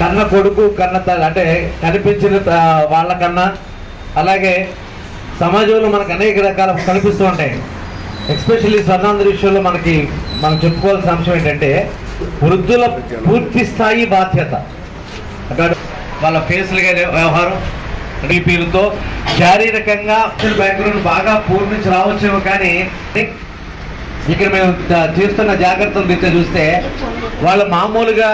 కన్న కొడుకు కన్న అంటే కనిపించిన వాళ్ళకన్నా. అలాగే సమాజంలో మనకు అనేక రకాల కనిపిస్తూ ఉంటాయి. ఎస్పెషల్లీ స్వర్ణాంధ్ర విషయంలో మనకి మనం చెప్పుకోవాల్సిన అంశం ఏంటంటే వృద్ధుల పూర్తి స్థాయి బాధ్యత. వాళ్ళ వాళ్ళ ఫేస్లుగా వ్యవహారం రీపీలతో శారీరకంగా బ్యాక్గ్రౌండ్ బాగా పూర్ణించి రావచ్చేమో కానీ ఇక్కడ మేము చేస్తున్న జాగ్రత్తలు రీత్యా చూస్తే వాళ్ళు మామూలుగా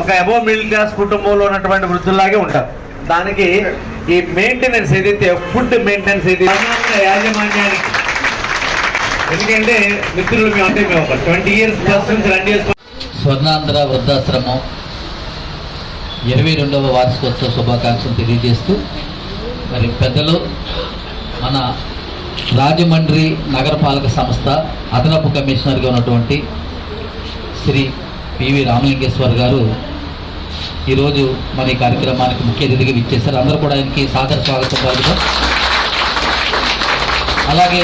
ఒక అబో మిడిల్ క్లాస్ కుటుంబంలో ఉన్నటువంటి వృద్ధుల్లాగే ఉంటారు. దానికి ఈ మెయింటెనెన్స్ ఏదైతే ఫుడ్ మెయింటెనెన్స్ ఏది యాజమాన్యానికి. ఎందుకంటే మిత్రులు మేము అంటే మేము ఒక ట్వంటీ ఇయర్స్ ప్లస్ నుంచి రెండు ఇయర్స్ స్వర్ణాంధ్ర వృద్ధాశ్రమం ఇరవై రెండవ వార్షికోత్సవ శుభాకాంక్షలు తెలియజేస్తూ మరి పెద్దలు మన రాజమండ్రి నగరపాలక సంస్థ అదనపు కమిషనర్గా ఉన్నటువంటి శ్రీ పివి రామలింగేశ్వర్ గారు ఈరోజు మన ఈ కార్యక్రమానికి ముఖ్య అతిథిగా ఇచ్చేశారు అందరూ కూడా ఆయనకి సాదర స్వాగతం పలుకుతాం. అలాగే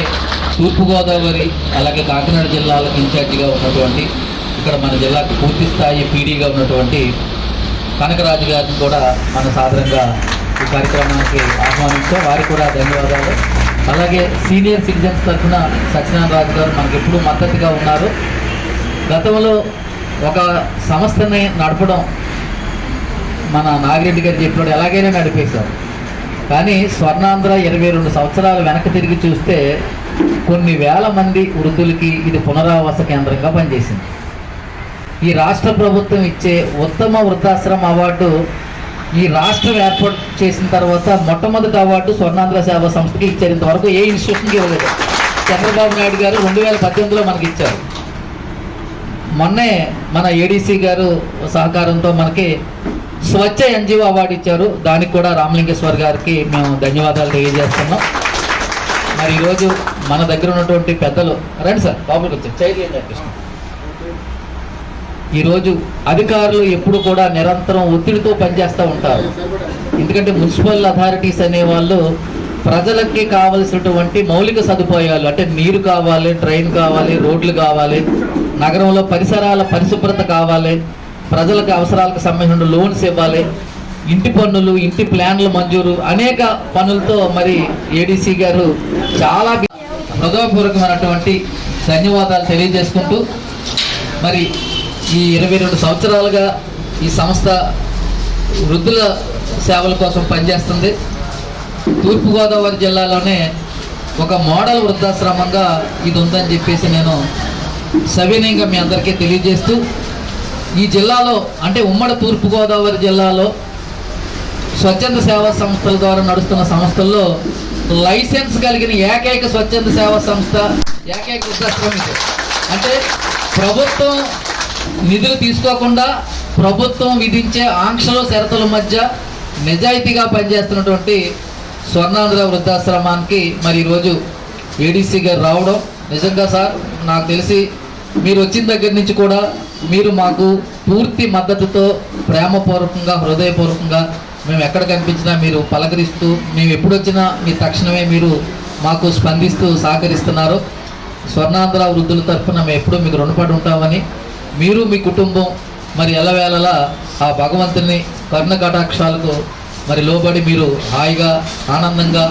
తూర్పుగోదావరి అలాగే కాకినాడ జిల్లాలకు ఇన్ఛార్జిగా ఉన్నటువంటి ఇక్కడ మన జిల్లాకు పూర్తి స్థాయి పీడీగా ఉన్నటువంటి కనకరాజు గారిని కూడా మన సాధారణంగా ఈ కార్యక్రమానికి ఆహ్వానించాం. వారికి కూడా ధన్యవాదాలు. అలాగే సీనియర్ సిటిజన్స్ తరఫున సత్యనారాయణ రాజు గారు మనకి ఎప్పుడూ మద్దతుగా ఉన్నారు. గతంలో ఒక సంస్థని నడపడం మన నాగిరెడ్డి గారు చెప్పినప్పుడు ఎలాగైనా నడిపేశారు. కానీ స్వర్ణాంధ్ర ఇరవై రెండు సంవత్సరాలు వెనక్కి తిరిగి చూస్తే కొన్ని వేల మంది వృద్ధులకి ఇది పునరావాస కేంద్రంగా పనిచేసింది. ఈ రాష్ట్ర ప్రభుత్వం ఇచ్చే ఉత్తమ వృద్ధాశ్రమ అవార్డు ఈ రాష్ట్రం ఏర్పాటు చేసిన తర్వాత మొట్టమొదటి అవార్డు స్వర్ణాంధ్ర సేవా సంస్థకి ఇచ్చేంత వరకు ఏ ఇన్స్టిట్యూషన్కి ఇవ్వలేదు. చంద్రబాబు నాయుడు గారు రెండు వేల పద్దెనిమిదిలో మనకి ఇచ్చారు. మొన్నే మన ఏడీసీ గారు సహకారంతో మనకి స్వచ్ఛ ఎన్జిఓ అవార్డు ఇచ్చారు. దానికి కూడా రామలింగేశ్వర్ గారికి మేము ధన్యవాదాలు తెలియజేస్తున్నాం. మరి ఈరోజు మన దగ్గర ఉన్నటువంటి పెద్దలు రండి సార్ బాబుకి వచ్చారు చైతన్య కృష్ణ ఈరోజు అధికారులు ఎప్పుడు కూడా నిరంతరం ఒత్తిడితో పనిచేస్తూ ఉంటారు. ఎందుకంటే మున్సిపల్ అథారిటీస్ అనేవాళ్ళు ప్రజలకి కావలసినటువంటి మౌలిక సదుపాయాలు అంటే నీరు కావాలి ట్రైన్ కావాలి రోడ్లు కావాలి నగరంలో పరిసరాల పరిశుభ్రత కావాలి ప్రజలకు అవసరాలకు సంబంధించిన లోన్స్ ఇవ్వాలి ఇంటి పన్నులు ఇంటి ప్లాన్లు మంజూరు అనేక పనులతో మరి ఏడీసీ గారు చాలా హృదయపూర్వకమైనటువంటి ధన్యవాదాలు తెలియజేసుకుంటూ మరి ఈ ఇరవై రెండు సంవత్సరాలుగా ఈ సంస్థ వృద్ధుల సేవల కోసం పనిచేస్తుంది. తూర్పుగోదావరి జిల్లాలోనే ఒక మోడల్ వృద్ధాశ్రమంగా ఇది ఉందని చెప్పేసి నేను సవినయంగా మీ అందరికీ తెలియజేస్తూ ఈ జిల్లాలో అంటే ఉమ్మడి తూర్పుగోదావరి జిల్లాలో స్వచ్ఛంద సేవా సంస్థల ద్వారా నడుస్తున్న సంస్థల్లో లైసెన్స్ కలిగిన ఏకైక స్వచ్ఛంద సేవా సంస్థ ఏకైక వృద్ధాశ్రమం అంటే ప్రభుత్వం నిధులు తీసుకోకుండా ప్రభుత్వం విధించే ఆంక్షలు షరతుల మధ్య నిజాయితీగా పనిచేస్తున్నటువంటి స్వర్ణాంధ్ర వృద్ధాశ్రమానికి మరి ఈరోజు ఏడీసీ గారు రావడం నిజంగా సార్ నాకు తెలిసి మీరు వచ్చిన దగ్గర నుంచి కూడా మీరు మాకు పూర్తి మద్దతుతో ప్రేమపూర్వకంగా హృదయపూర్వకంగా మేము ఎక్కడ కనిపించినా మీరు పలకరిస్తూ మేము ఎప్పుడు వచ్చినా మీ తక్షణమే మీరు మాకు స్పందిస్తూ సహకరిస్తున్నారు. స్వర్ణాంధ్ర వృద్ధుల తరఫున మేము ఎప్పుడూ మీకు రుణపడి ఉంటామని మీరు మీ కుటుంబం మరి ఎల్లవేళలా ఆ భగవంతుని కరుణ కటాక్షాలకు మరి లోబడి మీరు హాయిగా ఆనందంగా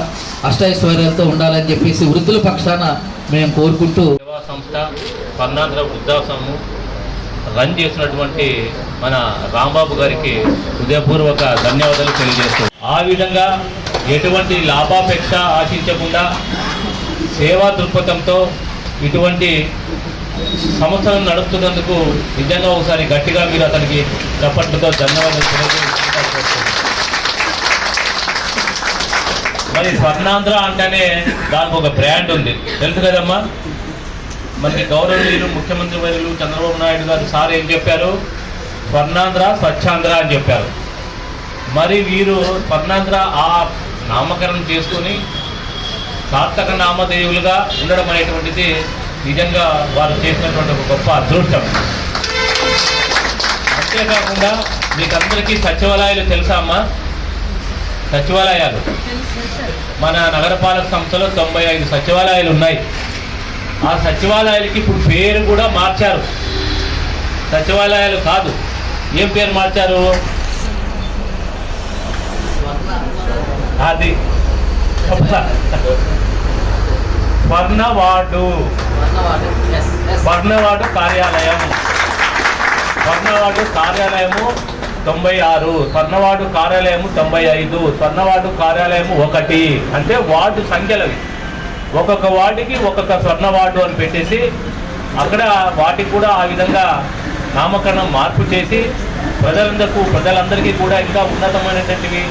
అష్టైశ్వర్యాలతో ఉండాలని చెప్పేసి వృద్ధుల పక్షాన మేము కోరుకుంటూ సేవా సంస్థ స్వర్ణాంధ్ర వృద్ధాశ్రమం రన్ చేసినటువంటి మన రాంబాబు గారికి హృదయపూర్వక ధన్యవాదాలు తెలియజేస్తూ ఆ విధంగా ఎటువంటి లాభాపేక్ష ఆశించకుండా సేవా దృక్పథంతో ఇటువంటి సంస్థలను నడుపుతున్నందుకు నిజంగా ఒకసారి గట్టిగా మీరు అతనికి చప్పట్లతో ధన్యవాదాలు మరి స్వర్ణాంధ్ర అంటేనే దానికి ఒక బ్రాండ్ ఉంది. తెలుసు కదమ్మా? మనకి గౌరవనీయులు ముఖ్యమంత్రి వర్యులు చంద్రబాబు నాయుడు గారు సార్ ఏం చెప్పారు? స్వర్ణాంధ్ర స్వచ్ఛాంధ్ర అని చెప్పారు. మరి వీరు స్వర్ణాంధ్ర ఆ నామకరణం చేసుకొని సార్థక నామధేయులుగా ఉండడం అనేటువంటిది నిజంగా వారు చేసినటువంటి ఒక గొప్ప అదృష్టం. అంతేకాకుండా మీకందరికీ సచివాలయాలు తెలుసా అమ్మా? సచివాలయాలు. మన నగరపాలక సంస్థలో తొంభై ఐదు సచివాలయాలు ఉన్నాయి. ఆ సచివాలయాలకి ఇప్పుడు పేరు కూడా మార్చారు. సచివాలయాలు కాదు. ఏం పేరు మార్చారు? అది. స్వర్ణ వార్డు స్వర్ణవార్డు కార్యాలయం స్వర్ణవార్డు కార్యాలయము. తొంభై ఆరు. స్వర్ణవార్డు కార్యాలయము తొంభై ఐదు. స్వర్ణవార్డు కార్యాలయము ఒకటి. అంటే వార్డు సంఖ్యలవి. ఒక్కొక్క వార్డుకి ఒక్కొక్క స్వర్ణ వార్డు అని పెట్టేసి అక్కడ వాటికి కూడా ఆ విధంగా నామకరణం మార్పు చేసి ప్రజలందరికీ ప్రజలందరికీ కూడా ఇంకా ఉన్నతమైనటువంటివి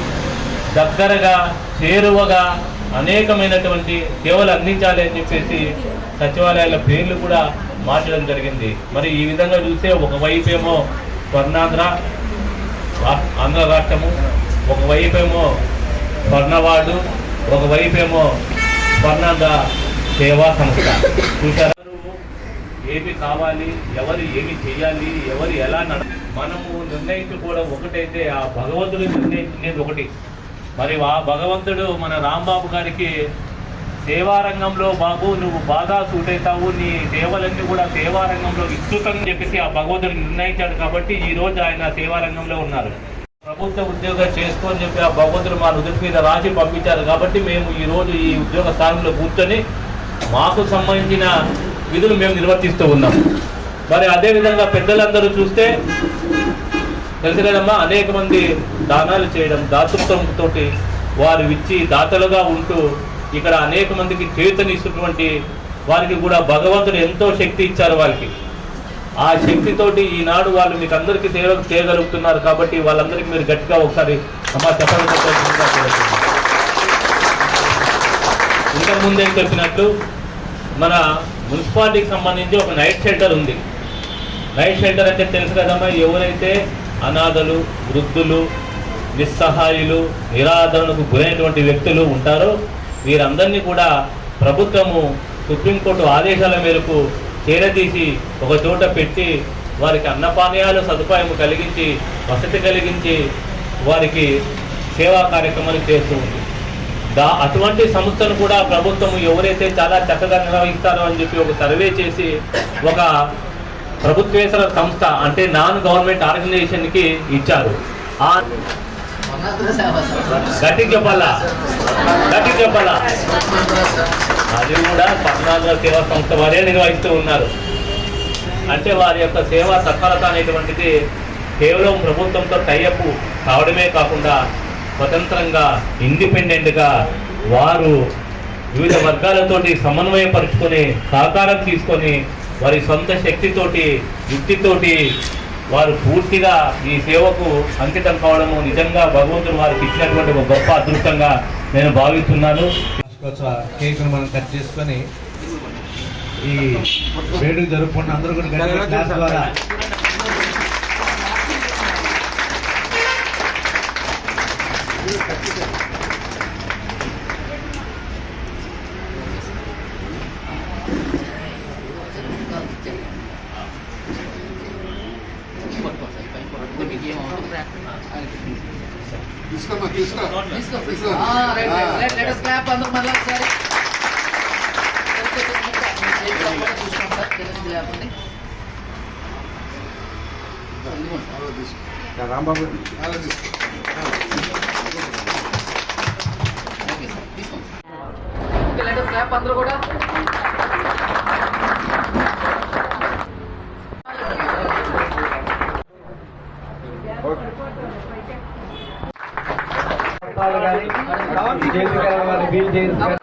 దగ్గరగా చేరువగా అనేకమైనటువంటి సేవలు అందించాలి అని చెప్పేసి సచివాలయాల పేర్లు కూడా మార్చడం జరిగింది. మరి ఈ విధంగా చూస్తే ఒకవైపేమో స్వర్ణాంధ్ర ఆంధ్ర రాష్ట్రము ఒకవైపేమో స్వర్ణవాడు స్వర్ణవార్డు స్వర్ణాంధ్ర సేవా సంస్థ. చూసారు ఏమి కావాలి ఎవరు ఏమి చేయాలి ఎవరు ఎలా నడ మనము నిర్ణయించుకోవడం ఒకటైతే ఆ భగవంతుడు నిర్ణయించుకునేది ఒకటి. మరి ఆ భగవంతుడు మన రాంబాబు గారికి సేవారంగంలో బాబు నువ్వు బాగా సూట్ అవుతావు నీ సేవలన్నీ కూడా సేవారంగంలో విస్తృతం చెప్పేసి ఆ భగవంతుడు నిర్ణయించాడు కాబట్టి ఈ రోజు ఆయన సేవారంగంలో ఉన్నారు. ప్రభుత్వ ఉద్యోగం చేసుకొని చెప్పి ఆ భగవంతుడు మా నుదుటి మీద రాసి పంపించారు కాబట్టి మేము ఈ రోజు ఈ ఉద్యోగ స్థానంలో కూర్చొని మాకు సంబంధించిన విధులు మేము నిర్వర్తిస్తూ ఉన్నాం. మరి అదేవిధంగా పెద్దలందరూ చూస్తే తెలిసి లేదమ్మా అనేక మంది దానాలు చేయడం దాతృత్వంతో వారు ఇచ్చి దాతలుగా ఉంటూ ఇక్కడ అనేక మందికి చేతనిస్తున్నటువంటి వారికి కూడా భగవంతుడు ఎంతో శక్తి ఇచ్చారు వారికి ఆ శక్తితోటి ఈనాడు వాళ్ళు మీకు అందరికీ సేవ చేయగలుగుతున్నారు కాబట్టి వాళ్ళందరికీ మీరు గట్టిగా ఒకసారి అమ్మా చెప్పడం చెప్పినట్టు మన మున్సిపాలిటీకి సంబంధించి ఒక నైట్ షెల్టర్ ఉంది. నైట్ షెల్టర్ అంటే తెలుసు కదమ్మా ఎవరైతే అనాథలు వృద్ధులు నిస్సహాయులు నిరాదరణకు గురైనటువంటి వ్యక్తులు ఉంటారో వీరందరినీ కూడా ప్రభుత్వము సుప్రీంకోర్టు ఆదేశాల మేరకు చేరదీసి ఒక చోట పెట్టి వారికి అన్నపానీయాలు సదుపాయం కలిగించి వసతి కలిగించి వారికి సేవా కార్యక్రమాలు చేస్తూ ఉంది. దా అటువంటి సంస్థను కూడా ప్రభుత్వం ఎవరైతే చాలా చక్కగా నిర్వహిస్తారో అని చెప్పి ఒక సర్వే చేసి ఒక ప్రభుత్వేతర సంస్థ అంటే నాన్ గవర్నమెంట్ ఆర్గనైజేషన్కి ఇచ్చారు. ఆ గట్టి చెప్పాలా? గట్టి చెప్పాలా? అది కూడా పద్నాలుగో సేవా సంస్థ వారే నిర్వహిస్తూ ఉన్నారు. అంటే వారి యొక్క సేవా సఫలత అనేటువంటిది కేవలం ప్రభుత్వంతో టైఅప్ కావడమే కాకుండా స్వతంత్రంగా ఇండిపెండెంట్గా వారు వివిధ వర్గాలతోటి సమన్వయపరుచుకొని సహకారం తీసుకొని వారి సొంత శక్తితోటి యుక్తితోటి వారు పూర్తిగా ఈ సేవకు అంకితం కావడము నిజంగా భగవంతుడు వారికి ఇచ్చినటువంటి ఒక గొప్ప అదృష్టంగా నేను భావిస్తున్నాను. కేకును మనం కట్ చేసుకొని ఈ వేడుక జరుపుకున్న అందరూ కూడా క్లాస్ ద్వారా అందరూ మళ్ళీ ఒకసారి అలా తీసుకో రాంబాబు అలా క్లాప్ అందరూ కూడా కానీ చేతి కలవాలి, వీలు చేసి